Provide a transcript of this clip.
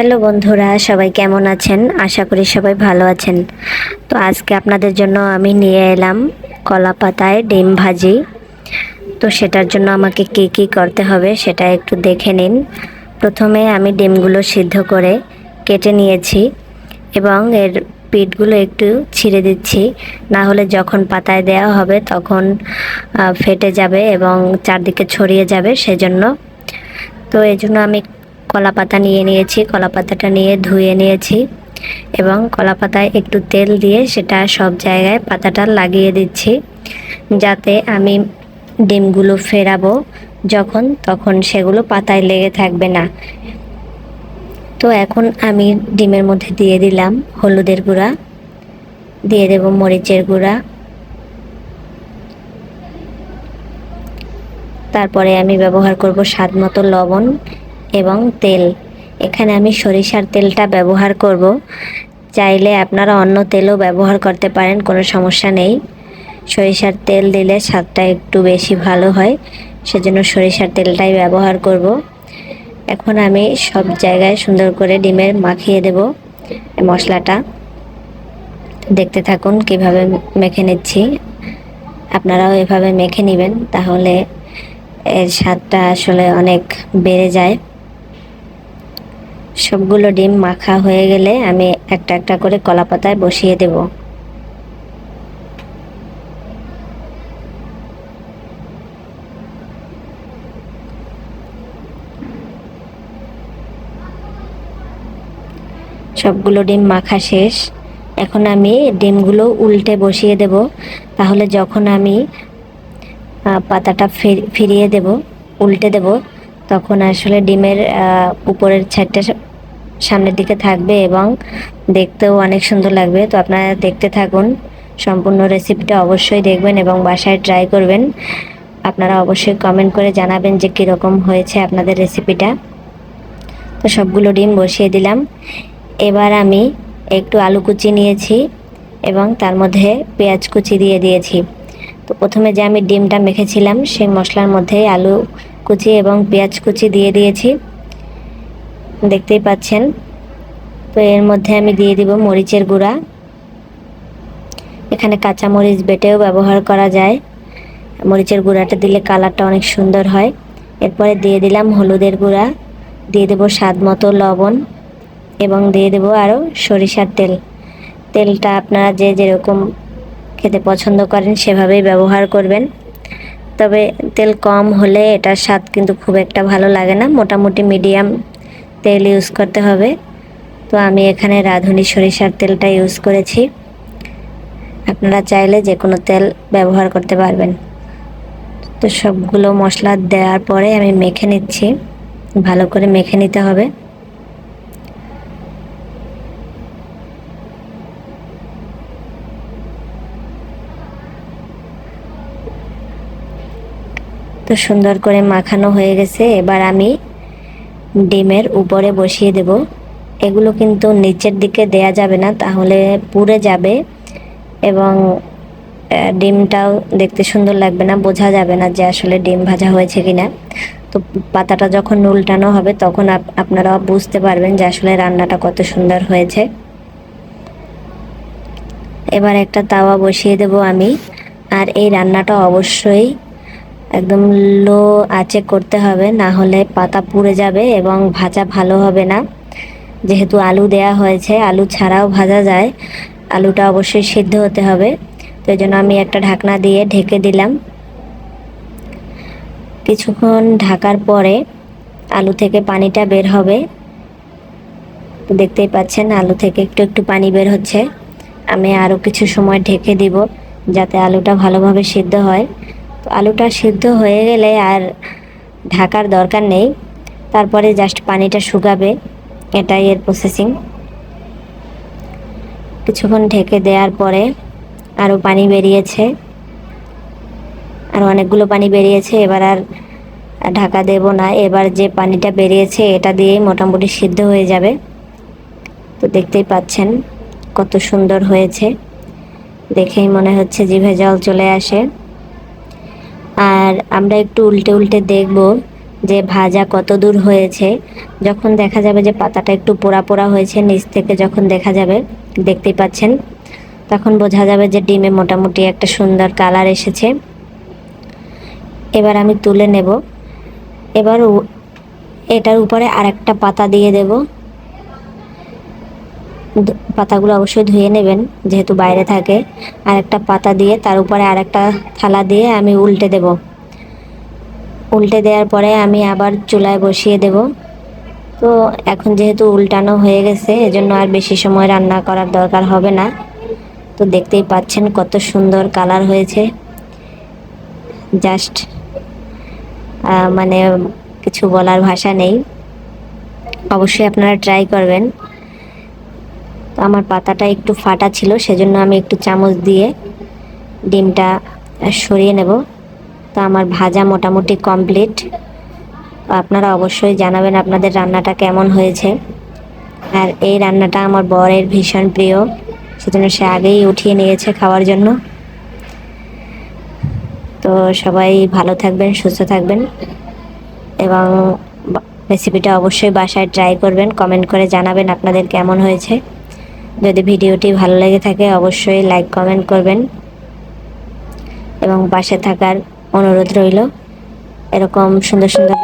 Hello বন্ধুরা, সবাই কেমন আছেন? আশা করি সবাই ভালো আছেন। তো আজকে আপনাদের জন্য আমি নিয়ে এলাম কলা পাতায় ডিম ভাজি। তো সেটার জন্য আমাকে কী কী করতে হবে সেটা একটু দেখে নিন। প্রথমে আমি ডিমগুলো সিদ্ধ করে কেটে নিয়েছি এবং এর পিঠগুলো একটু ছিঁড়ে দিচ্ছি। না হলে যখন পাতায় দেওয়া হবে তখন ফেটে যাবে এবং চারদিকে ছড়িয়ে যাবে সেজন্য। তো এই জন্য আমি কলা পাতা নিয়ে নিয়েছি কলা পাতাটা নিয়ে ধুয়ে নিয়েছি এবং কলা পাতায় একটু তেল দিয়ে সেটা সব জায়গায় পাতাটা লাগিয়ে দিচ্ছি যাতে আমি ডিমগুলো ফেরাবো যখন, তখন সেগুলো পাতায় লেগে থাকবে না। তো এখন আমি ডিমের মধ্যে দিয়ে দিলাম হলুদের গুঁড়া, দিয়ে দেব মরিচের গুঁড়া। তারপরে আমি ব্যবহার করব স্বাদ মতো লবণ এবং তেল। এখানে আমি সরিষার তেলটা ব্যবহার করব। চাইলে আপনারা অন্য তেলও ব্যবহার করতে পারেন, কোনো সমস্যা নেই। সরিষার তেল দিলে স্বাদটা একটু বেশি ভালো হয়, সেজন্য সরিষার তেলটাই ব্যবহার করব। এখন আমি সব জায়গায় সুন্দর করে ডিমের মাখিয়ে দেব মশলাটা। দেখতে থাকুন কীভাবে মেখে নিচ্ছি। আপনারাও এভাবে মেখে নেবেন, তাহলে এর স্বাদটা আসলে অনেক বেড়ে যায়। সবগুলো ডিম মাখা হয়ে গেলে আমি একটা একটা করে কলা পাতায় বসিয়ে দেব। সবগুলো ডিম মাখা শেষ। এখন আমি ডিমগুলো উল্টে বসিয়ে দেব। তাহলে যখন আমি পাতাটা ফির- ফিরিয়ে দেব, উল্টে দেব, তখন আসলে ডিমের উপরের ছাইডটা সা- সামনের দিকে থাকবে এবং দেখতেও অনেক সুন্দর লাগবে। তো আপনারা দেখতে থাকুন। সম্পূর্ণ রেসিপিটা অবশ্যই দেখবেন এবং বাসায় ট্রাই করবেন। আপনারা অবশ্যই কমেন্ট করে জানাবেন যে কীরকম হয়েছে আপনাদের রেসিপিটা তো সবগুলো ডিম বসিয়ে দিলাম। এবার আমি একটু আলু কুচি নিয়েছি এবং তার মধ্যে পেঁয়াজ কুচি দিয়ে দিয়েছি। তো প্রথমে যে আমি ডিমটা মেখেছিলাম, সেই মশলার মধ্যে আলু কুচি এবং পেঁয়াজ কুচি দিয়ে দিয়েছি। দেখতেই পাচ্ছেন। তো এর মধ্যে আমি দিয়ে দিব মরিচের গুঁড়া। এখানে কাঁচা মরিচ বেটেও ব্যবহার করা যায়। মরিচের গুঁড়াটা দিলে কালারটা অনেক সুন্দর হয়। এরপরে দিয়ে দিলাম হলুদের গুঁড়া। দিয়ে দেবো স্বাদ মতো লবণ এবং দিয়ে দেবো আরও সরিষার তেল। তেলটা আপনারা যে যেরকম খেতে পছন্দ করেন সেভাবেই ব্যবহার করবেন। তবে তেল কম হলে এটার স্বাদ কিন্তু খুব একটা ভালো লাগে না। মোটামুটি মিডিয়াম তেল ইউজ করতে হবে। তো আমি এখানে রাঁধুনি সরিষার তেলটা ইউজ করেছি। আপনারা চাইলে যে কোনো তেল ব্যবহার করতে পারবেন। তো সবগুলো মশলা দেওয়ার পরে আমি মেখে নিচ্ছি। ভালো করে মেখে নিতে হবে। তো সুন্দর করে মাখানো হয়ে গেছে। এবার আমি ডিমের উপরে বসিয়ে দেব। এগুলো কিন্তু নিচের দিকে দেয়া যাবে না, তাহলে পুড়ে যাবে এবং ডিমটাও দেখতে সুন্দর লাগবে না, বোঝা যাবে না যে আসলে ডিম ভাজা হয়েছে কিনা। তো পাতাটা যখন উল্টানো হবে, তখন আপ- আপনারা বুঝতে পারবেন যে আসলে রান্নাটা কত সুন্দর হয়েছে। এবার একটা তাওয়া বসিয়ে দেব আমি। আর এই রান্নাটা অবশ্যই একদম লো আঁচে করতে হবে, না হলে পাতা পুড়ে যাবে এবং ভাজা ভালো হবে না। যেহেতু আলু দেয়া হয়েছে, আলু ছাড়াও ভাজা যায়, আলুটা অবশ্যই সিদ্ধ হতে হবে। তো জন্য আমি একটা ঢাকনা দিয়ে ঢেকে দিলাম। কিছুক্ষণ ঢাকার পরে আলু থেকে পানিটা বের হবে। দেখতেই পাচ্ছেন আলু থেকে একটু একটু পানি বের হচ্ছে। আমি আরও কিছু সময় ঢেকে দিব, যাতে আলুটা ভালোভাবে সিদ্ধ হয়। আলুটা সিদ্ধ হয়ে গেলে আর ঢাকার দরকার নেই। তারপরে জাস্ট পানিটা শুকাবে। এটাই এর প্রসেসিং কিছুক্ষণ ঢেকে দেওয়ার পরে আরও পানি বেরিয়েছে। আর অনেকগুলো পানি বেরিয়েছে। এবার আর ঢাকা দেব না। এবার যে পানিটা বেরিয়েছে, এটা দিয়েই মোটামুটি সিদ্ধ হয়ে যাবে। তো দেখতেই পাচ্ছেন কত সুন্দর হয়েছে। দেখেই মনে হচ্ছে জিভে জল চলে আসে। আর আমরা একটু উল্টে উল্টে দেখব যে ভাজা কত দূর হয়েছে। যখন দেখা যাবে যে পাতাটা একটু পোড়া পোড়া হয়েছে, নিচ থেকে যখন দেখা যাবে, দেখতেই পাচ্ছেন, তখন বোঝা যাবে যে ডিমে মোটামুটি একটা সুন্দর কালার এসেছে। এবার আমি তুলে নেব। এবার এটার উপরে আরেকটা পাতা দিয়ে দেব। পাতাগুলো অবশ্যই ধুয়ে নেবেন, যেহেতু বাইরে থাকে। আর একটা পাতা দিয়ে তার উপরে আরেকটা থালা দিয়ে আমি উল্টে দেব। উল্টে দেওয়ার পরে আমি আবার চুলায় বসিয়ে দেব। তো এখন যেহেতু উল্টানো হয়ে গেছে, এজন্য আর বেশি সময় রান্না করার দরকার হবে না। তো দেখতেই পাচ্ছেন কত সুন্দর কালার হয়েছে। জাস্ট মানে কিছু বলার ভাষা নেই। অবশ্যই আপনারা ট্রাই করবেন। তো আমার পাতাটা একটু ফাটা ছিল, সেজন্য আমি একটু চামচ দিয়ে ডিমটা সরিয়ে নেব। তো আমার ভাজা মোটামুটি কমপ্লিট আপনারা অবশ্যই জানাবেন আপনাদের রান্নাটা কেমন হয়েছে। আর এই রান্নাটা আমার বরের ভীষণ প্রিয়, সেজন্য সে আগেই উঠিয়ে নিয়েছে খাওয়ার জন্য। তো সবাই ভালো থাকবেন, সুস্থ থাকবেন। এবং রেসিপিটা অবশ্যই বাসায় ট্রাই করবেন কমেন্ট করে জানাবেন আপনাদের কেমন হয়েছে। যদি ভিডিওটি ভালো লেগে থাকে, অবশ্যই লাইক কমেন্ট করবেন। এবং পাশে থাকার অনুরোধ রইল। এরকম সুন্দর সুন্দর